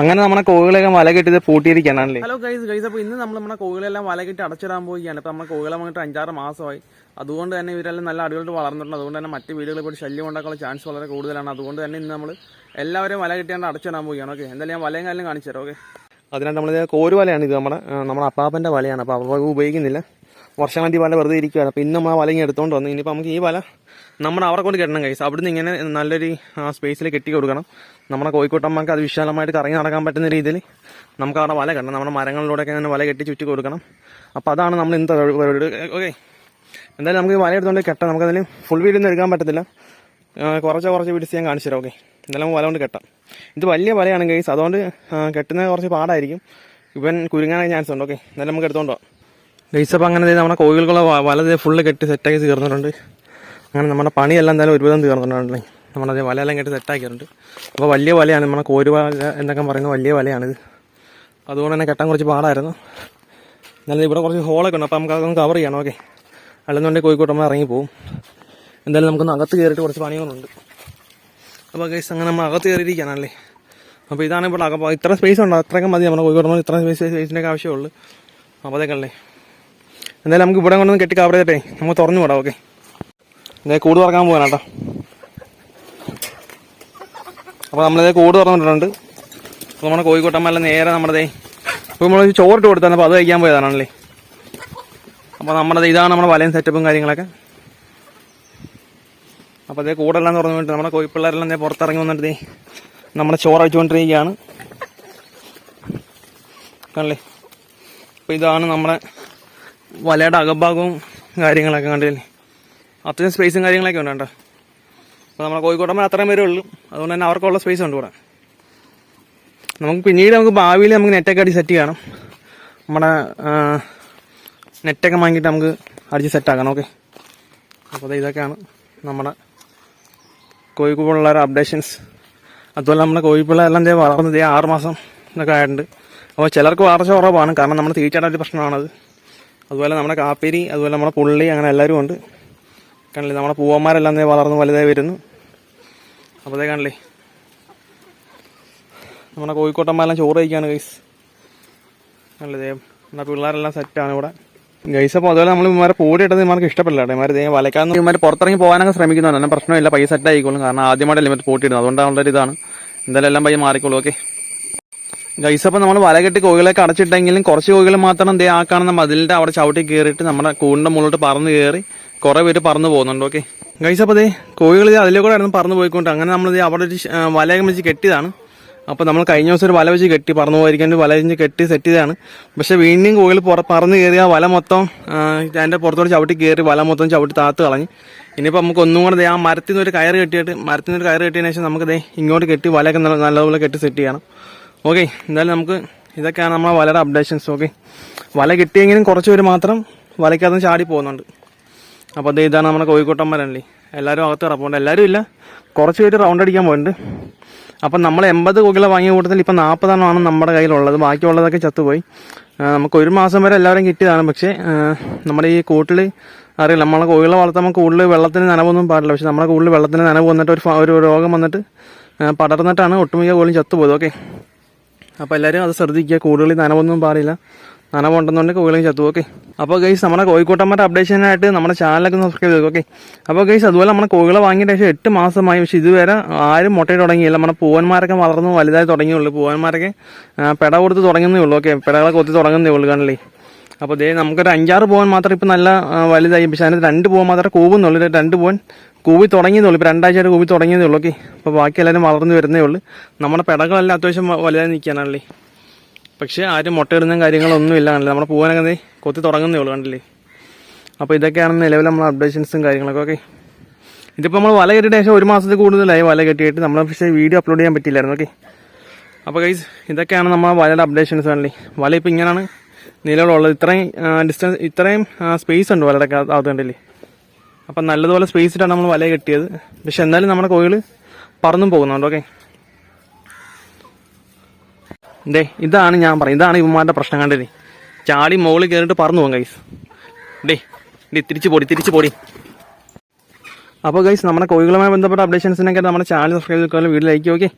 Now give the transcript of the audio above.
അങ്ങനെ നമ്മുടെ കോഴികളൊക്കെ വല കെട്ടിയത് പൂട്ടിയിരിക്കാനാണല്ലേ ഹലോ ഗൈസ് ഗൈസ് അപ്പോൾ ഇന്ന് നമ്മൾ നമ്മുടെ കോഴികളെല്ലാം വല കെട്ടി അടച്ചിടാൻ പോവുകയാണ്. അപ്പോൾ നമ്മുടെ കോഴികളെ വന്നിട്ട് അഞ്ചാറ് മാസമായി. അതുകൊണ്ട് തന്നെ ഇവരെല്ലാം നല്ല അടിപൊളി വളർന്നിട്ടുണ്ട്. അതുകൊണ്ട് തന്നെ മറ്റ് വീടുകളിൽ പോയി ശല്യം ഉണ്ടാക്കാനുള്ള ചാൻസ് വളരെ കൂടുതലാണ്. അതുകൊണ്ട് തന്നെ ഇന്ന് നമ്മൾ എല്ലാവരെയും വല കെട്ടിയാണ്ട് അടച്ചിടാൻ പോവുകയാണ്. ഓക്കെ എന്തായാലും ഞാൻ വലയും കാലം കാണിച്ചു തരാം. ഓക്കെ അതിനായിട്ട് നമ്മൾ കോരു വലയാണ് ഇത് നമ്മുടെ നമ്മുടെ അപ്പാപ്പന്റെ വലയാണ്. അപ്പോൾ അപ്പോൾ ഉപയോഗിക്കുന്നില്ല. വർഷാന്തി വല വെറുതെ ഇരിക്കുകയാണ് അപ്പോൾ ഇന്ന് നമ്മൾ ആ വല ഇങ്ങനെ എടുത്തുകൊണ്ട് വന്നു. ഇനിയിപ്പോൾ നമുക്ക് ഈ വല നമ്മുടെ അവരെ കൊണ്ട് കെട്ടണം കൈസ് അവിടുന്ന് ഇങ്ങനെ നല്ലൊരു സ്പേസിൽ കെട്ടി കൊടുക്കണം. നമ്മുടെ കോഴിക്കോട്ടമ്മക്ക് അത് വിശാലമായിട്ട് കറങ്ങി നടക്കാൻ പറ്റുന്ന രീതിയിൽ നമുക്ക് അവിടെ വല കെട്ടണം. നമ്മുടെ മരങ്ങളിലൂടെയൊക്കെ അങ്ങനെ വല കെട്ടി ചുറ്റി കൊടുക്കണം. അപ്പോൾ അതാണ് നമ്മൾ ഇന്നത്തെ പരിപാടി ഓക്കെ എന്തായാലും നമുക്ക് വല എടുത്തുകൊണ്ട് കെട്ടാം. നമുക്കതിൽ ഫുൾ വീഡിയോ ഒന്നും എടുക്കാൻ പറ്റത്തില്ല. കുറച്ച് കുറച്ച് വീഡിയോസ് ഞാൻ കാണിച്ചു തരാം ഓക്കെ നമുക്ക് വല കൊണ്ട് കെട്ടാം. ഇത് വലിയ വലയാണ് കേസ് അതുകൊണ്ട് കെട്ടുന്നത് കുറച്ച് പാടായിരിക്കും. ഇവൻ കുരുങ്ങാൻ ചാൻസ് ഉണ്ട് ഓക്കെ എന്തായാലും നമുക്ക് എടുത്തോണ്ട് ഗൈസ് അപ്പോൾ അങ്ങനെ നമ്മുടെ വലത് വല ഫുള്ള് കെട്ടി സെറ്റാക്കി തീർന്നിട്ടുണ്ട്. അങ്ങനെ നമ്മുടെ പണിയെല്ലാം എന്തായാലും ഒരുവിധം തീർന്നിട്ടുണ്ടെങ്കിൽ നമ്മളത് വലയെല്ലാം കേട്ട് സെറ്റാക്കിയിട്ടുണ്ട് അപ്പോൾ വലിയ വലയാണ് നമ്മുടെ കോരു വല എന്നൊക്കെ പറയുന്ന വലിയ വലയാണിത് അതുകൊണ്ട് തന്നെ കെട്ടാൻ കുറച്ച് പാടായിരുന്നു. എന്നാലും ഇവിടെ കുറച്ച് ഹോളൊക്കെ ഉണ്ട് അപ്പോൾ നമുക്ക് അതൊന്ന് കവർ ചെയ്യണം ഓക്കെ അല്ലെന്നുണ്ടെങ്കിൽ നമ്മൾ ഇറങ്ങി പോകും എന്തായാലും നമുക്കൊന്ന് അകത്ത് കയറിയിട്ട് കുറച്ച് പണികളുണ്ട്. അപ്പോൾ ഗൈസ് അങ്ങനെ നമ്മൾ അകത്ത് കയറിയിരിക്കാനല്ലേ അപ്പോൾ ഇതാണ് ഇവിടെ അകം. ഇത്ര സ്പേസ് ഉണ്ടോ? അത്രയൊക്കെ മതി നമ്മുടെ കോഴിക്കോട് ഇത്ര സ്പേസ് സ്പേസിന്റെ ആവശ്യമുള്ളൂ. അപ്പോൾ അതൊക്കെ അല്ലേ? എന്തായാലും നമുക്ക് ഇവിടെ കൊണ്ടൊന്ന് കെട്ടി കവർ ചെയ്തിട്ടേ നമുക്ക് തുറന്നു വിടാം ഓക്കെ എന്തായാലും കൂട് തുറക്കാൻ പോകാൻ കേട്ടോ. അപ്പോൾ നമ്മളിതേ കൂട് തുറന്നിട്ടുണ്ട് അപ്പോൾ നമ്മുടെ കോഴിക്കോട്ടമ്മല്ല നേരെ നമ്മുടെ ഇപ്പോൾ നമ്മൾ ചോറിട്ട് കൊടുത്താണ് അപ്പോൾ അത് കഴിക്കാൻ പോയതാണല്ലേ. അപ്പോൾ നമ്മുടെ ഇതാണ് നമ്മുടെ വലയും സെറ്റപ്പും കാര്യങ്ങളൊക്കെ. അപ്പോൾ അതേ കൂടെല്ലാം തുറന്നു വേണ്ടി നമ്മുടെ കോഴിപ്പിള്ളേരെല്ലാം ഇതേ പുറത്തിറങ്ങി വന്നിട്ട് നമ്മുടെ ചോറ് അഴിച്ചുകൊണ്ടിരിക്കുകയാണ് കണ്ടല്ലേ? അപ്പോൾ ഇതാണ് നമ്മുടെ വലയുടെ അകഭാഗവും കാര്യങ്ങളൊക്കെ കണ്ടില്ലേ? അത്രയും സ്പേസും കാര്യങ്ങളൊക്കെ ഉണ്ട് കേട്ടോ. അപ്പോൾ നമ്മളെ കോഴിക്കോട്ടമ്മ അത്രയും പേരേ ഉള്ളൂ. അതുകൊണ്ട് തന്നെ അവർക്കുള്ള സ്പേസ് ഉണ്ട് ഇവിടെ. നമുക്ക് പിന്നീട് നമുക്ക് ഭാവിയിൽ നമുക്ക് നെറ്റൊക്കെ അടിച്ച് സെറ്റ് ചെയ്യണം. നമ്മുടെ നെറ്റൊക്കെ വാങ്ങിയിട്ട് നമുക്ക് അടിച്ച് സെറ്റാക്കണം ഓക്കെ അപ്പോൾ ഇതൊക്കെയാണ് നമ്മുടെ കോഴിക്കോടുള്ള അപ്ഡേഷൻസ് അതുപോലെ നമ്മുടെ കോഴിപ്പിള്ളേരെല്ലാം ദേ വളർന്നത് ആറ് മാസം എന്നൊക്കെ ആയിട്ടുണ്ട്. അപ്പോൾ ചിലർക്ക് വളർച്ച കുറവാണ്. കാരണം നമ്മുടെ തീറ്റയുടെ ഒരു പ്രശ്നമാണത്. അതുപോലെ നമ്മുടെ കാപ്പേരി അതുപോലെ നമ്മുടെ പുള്ളി അങ്ങനെ എല്ലാവരും ഉണ്ട്. കണ്ടില്ലേ നമ്മുടെ പൂവന്മാരെല്ലാം വളർന്ന് വലുതായി വരുന്നു. അപ്പോൾ അതേ കണ്ടില്ലേ നമ്മുടെ കോഴിക്കോട്ടന്മാരെല്ലാം ചോറ് കഴിക്കുകയാണ് ഗൈസ് ദേ നമ്മുടെ പിള്ളേരെല്ലാം സെറ്റാണ് ഇവിടെ. ഗൈസ് അപ്പോൾ അതുപോലെ നമ്മൾ ഇമാരെ പൂടി ഇട്ടത് ഇമാർക്ക് ഇഷ്ടപ്പെടില്ല ഇമാർ ദേ വലക്കാന്ന് ഇമാർ പുറത്തിറങ്ങി പോകാനൊക്കെ ശ്രമിക്കുന്നുണ്ട് എന്നാൽ പ്രശ്നമില്ല പൈസ സെറ്റ് ആയിക്കോളും. കാരണം ആദ്യമായിട്ടല്ലേ ഇമാർ പൂട്ടിയിടുന്നത് അതുകൊണ്ടാണ് ഉള്ളൊരു ഇതാണ്. എന്തായാലും എല്ലാം പൈ മാറിക്കോളൂ ഓക്കെ ഗൈസ് അപ്പോൾ നമ്മൾ വല കെട്ടി കോഴികളൊക്കെ അടച്ചിട്ടെങ്കിലും കുറച്ച് കോഴികൾ മാത്രം ദേ ആ കാണുന്ന മതിലിന്റെ അവിടെ ചവിട്ടി കയറിയിട്ട് നമ്മുടെ കൂടിന്റെ മുകളിലോട്ട് പറന്ന് കയറി കുറേ പേര് പറന്ന് പോകുന്നുണ്ട് ഓക്കെ ഗൈസ് അപ്പോൾ ദേ കോഴികൾ അതിലെ കൂടെ ആയിരുന്നു പറന്ന് പോയിക്കൊണ്ട്. അങ്ങനെ നമ്മൾ ദേ അവിടെ ഒരു വലയൊക്കെ വെച്ച് കെട്ടിയതാണ്. അപ്പോൾ നമ്മൾ കഴിഞ്ഞ ദിവസം ഒരു വല വെച്ച് കെട്ടി പറന്ന് പോയിരിക്കാൻ ഒരു വല വെച്ച് കെട്ടി സെറ്റ് ചെയ്തതാണ്. പക്ഷേ വീണ്ടും കോഴികൾ പുറ പറന്ന് കയറി ആ വല മൊത്തം അതിന്റെ പുറത്തോട്ട് ചവിട്ടി കയറി വല മൊത്തം ചവിട്ടി താത്ത് കളഞ്ഞ്. ഇനിയിപ്പോൾ നമുക്ക് ഒന്നും കൂടെ ആ മരത്തിൽ നിന്ന് ഒരു കയറ് കെട്ടിയിട്ട് മരത്തിൽ നിന്ന് ഒരു കയറ് കെട്ടിയതിന് ശേഷം നമുക്ക് ദേ ഇങ്ങോട്ട് കെട്ടി വലയൊക്കെ നല്ല- നല്ലതുപോലെ കെട്ടി സെറ്റ് ചെയ്യണം. ഓക്കെ എന്തായാലും നമുക്ക് ഇതൊക്കെയാണ് നമ്മളെ വലയുടെ അപ്ഡേഷൻസ് ഓക്കെ വല കിട്ടിയെങ്കിലും കുറച്ച് പേര് മാത്രം വലയ്ക്കകത്ത് ചാടി പോകുന്നുണ്ട്. അപ്പോൾ അത് ഇതാണ് നമ്മുടെ കോഴിക്കോട്ടന്മാരല്ലേ? എല്ലാവരും അകത്ത് കിടപ്പുണ്ട് എല്ലാവരും ഇല്ല. കുറച്ച് പേര് റൗണ്ട് അടിക്കാൻ പോയിട്ടുണ്ട് അപ്പം നമ്മൾ എൺപത് കോകില വാങ്ങിയ കൂട്ടത്തിൽ ഇപ്പം നാൽപ്പതെണ്ണമാണ് നമ്മുടെ കയ്യിലുള്ളത്. ബാക്കിയുള്ളതൊക്കെ ചത്തുപോയി. നമുക്ക് ഒരു മാസം വരെ എല്ലാവരും കിട്ടിയതാണ്. പക്ഷേ നമ്മുടെ ഈ കൂട്ടിൽ അറിയില്ല. നമ്മളെ കോഴികളെ വളർത്തുമ്പോൾ കൂടുതൽ വെള്ളത്തിന് നനവൊന്നും പാടില്ല. പക്ഷെ നമ്മുടെ കൂടുതൽ വെള്ളത്തിന് നനവ് വന്നിട്ട് ഒരു ഒരു രോഗം വന്നിട്ട് പടർന്നിട്ടാണ് ഒട്ടുമിക്ക കോഴിയും ചത്തുപോയത്. ഓക്കെ? അപ്പോൾ എല്ലാവരും അത് ശ്രദ്ധിക്കുക. കൂടുതൽ നനവൊന്നും പാടില്ല. നനവുണ്ടെന്നുണ്ടെങ്കിൽ കോഴികളും ചത്തു ഓക്കെ അപ്പോൾ ഗൈസ് നമ്മുടെ കോഴിക്കോട്ടമ്മയുടെ അപ്ഡേഷനായിട്ട് നമ്മുടെ ചാനലൊക്കെ സബ്സ്ക്രൈബ് ചെയ്തു ഓക്കെ അപ്പോൾ ഗൈസ് അതുപോലെ നമ്മുടെ കോഴികളെ വാങ്ങിയിട്ട് ശേഷം എട്ട് മാസമായി. പക്ഷേ ഇതുവരെ ആരും മുട്ടയിട്ട് തുടങ്ങിയില്ല. നമ്മുടെ പൂവന്മാരൊക്കെ വളർന്ന് വലുതായി തുടങ്ങിയുള്ളൂ. പൂവന്മാരൊക്കെ പെട കൊടുത്ത് തുടങ്ങുന്നേ ഉള്ളൂ ഓക്കെ പെടകളെ കൊത്തി തുടങ്ങുന്നേ ഉള്ളൂ കണ്ടില്ലേ അപ്പോൾ ദേ നമുക്കൊരു അഞ്ചാറ് പോകാൻ മാത്രം ഇപ്പം നല്ല വലുതായി. പക്ഷേ അതിന് രണ്ട് പോകാൻ മാത്രമേ കൂവുന്നുള്ളൂ. രണ്ട് പോകാൻ കൂവി തുടങ്ങിയതേ ഉള്ളൂ. ഇപ്പോൾ രണ്ടാഴ്ചയായിട്ട് കൂവി തുടങ്ങിയതേ ഉള്ളൂ ഓക്കെ അപ്പോൾ ബാക്കി എല്ലാവരും വളർന്നു വരുന്നേ ഉള്ളൂ. നമ്മുടെ പെടകളെല്ലാം അത്യാവശ്യം വലുതായി നിൽക്കാനാണല്ലേ പക്ഷേ ആരും മുട്ടയിടുന്ന കാര്യങ്ങളൊന്നും ഇല്ല. കണ്ടില്ല? നമ്മുടെ പൂവനൊക്കെ കൊത്തി തുടങ്ങുന്നേ ഉള്ളൂ കണ്ടില്ലേ? അപ്പോൾ ഇതൊക്കെയാണ് നിലവിൽ നമ്മൾ അപ്ഡേഷൻസും കാര്യങ്ങളൊക്കെ ഓക്കെ ഇതിപ്പോൾ നമ്മൾ വല കെട്ടിയിട്ട് ശേഷം ഒരു മാസത്തിൽ കൂടുതലായി വല കെട്ടിയിട്ട് നമ്മൾ പക്ഷേ വീഡിയോ അപ്ലോഡ് ചെയ്യാൻ പറ്റില്ലായിരുന്നു ഓക്കെ അപ്പോൾ ഗൈസ് ഇതൊക്കെയാണ് നമ്മൾ വലയുടെ അപ്ഡേഷൻസ് കണ്ടില്ലേ? വല ഇപ്പോൾ ഇങ്ങനെയാണ് നിലവിലുള്ളത്. ഇത്രയും ഡിസ്റ്റൻസ് ഇത്രയും സ്പേസ് ഉണ്ട് വലയുടെ അകത്ത് കണ്ടില്ലേ? അപ്പം നല്ലതുപോലെ സ്പേസ് ഇട്ടാണ് നമ്മൾ വല കെട്ടിയത്. പക്ഷെ എന്നാലും നമ്മുടെ കോയിൽ പറന്നും പോകുന്നുണ്ട് ഓക്കെ ദേ ഇതാണ് ഞാൻ പറയുന്നത് ഇതാണ് ഇവന്മാരുടെ പ്രശ്നം കണ്ടത് ചാടി മുകളിൽ കയറിയിട്ട് പറന്നു പോകും ഗൈസ് ഡേ ഡേ തിരിച്ചു പോടി തിരിച്ചു പോടി. അപ്പോൾ ഗൈസ് നമ്മുടെ കോഴികളുമായി ബന്ധപ്പെട്ട അപ്ഡേഷൻസിനൊക്കെ നമ്മുടെ ചാനൽ സബ്സ്ക്രൈബ് ചെയ്ത് വീട്ടിലേക്ക് ഓക്കെ